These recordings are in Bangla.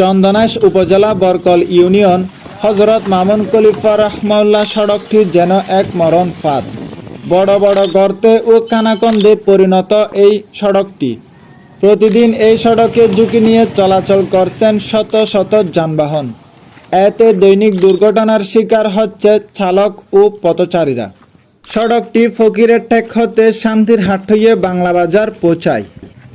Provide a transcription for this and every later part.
চন্দনাইশ উপজেলা বরকল ইউনিয়ন, হজরত মামুন খলিফা রহমাউল্লাহ সড়কটি যেন এক মরণ ফাঁদ। বড় বড় গর্তে ও কানাকন্দে পরিণত এই সড়কটি। প্রতিদিন এই সড়কে ঝুঁকি নিয়ে চলাচল করছেন শত শত যানবাহন। এতে দৈনিক দুর্ঘটনার শিকার হচ্ছে চালক ও পথচারীরা। সড়কটি ফকিরের টেক হতে শান্তির হাট হয়ে বাংলা বাজার পৌঁছায়।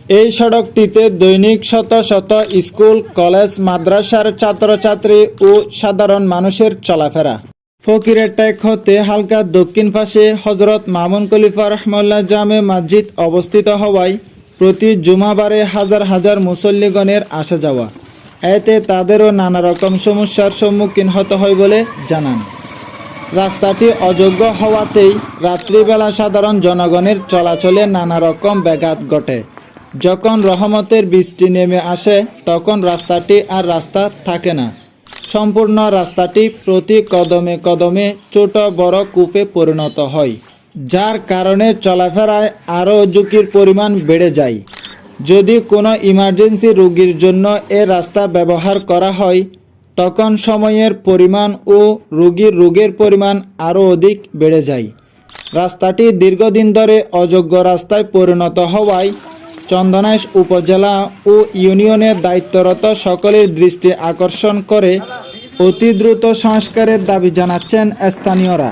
এই সড়কটিতে দৈনিক শত শত স্কুল, কলেজ, মাদ্রাসার ছাত্রছাত্রী ও সাধারণ মানুষের চলাফেরা। ফকিরের টেক হতে হালকা দক্ষিণ পাশে হজরত মামুন খলিফা রহমাল্লাহ জামে মসজিদ অবস্থিত হওয়ায় প্রতি জুমাবারে হাজার হাজার মুসল্লিগণের আসা যাওয়া। এতে তাদেরও নানা রকম সমস্যার সম্মুখীন হতে হয় বলে জানান। রাস্তাটি অযোগ্য হওয়াতেই রাত্রিবেলা সাধারণ জনগণের চলাচলে নানা রকম ব্যাঘাত ঘটে। যখন রহমতের বৃষ্টি নেমে আসে, তখন রাস্তাটি আর রাস্তা থাকে না। সম্পূর্ণ রাস্তাটি প্রতি কদমে কদমে ছোট বড় কূপে পরিণত হয়, যার কারণে চলাফেরায় আরও ঝুঁকির পরিমাণ বেড়ে যায়। যদি কোনো ইমার্জেন্সি রোগীর জন্য এ রাস্তা ব্যবহার করা হয়, তখন সময়ের পরিমাণ ও রোগীর রোগের পরিমাণ আরও অধিক বেড়ে যায়। রাস্তাটি দীর্ঘদিন ধরে অযোগ্য রাস্তায় পরিণত হওয়ায় চন্দনাইশ উপজেলা ও ইউনিয়নের দায়িত্বরত সকলের দৃষ্টি আকর্ষণ করে অতি দ্রুত সংস্কারের দাবি জানাচ্ছেন স্থানীয়রা।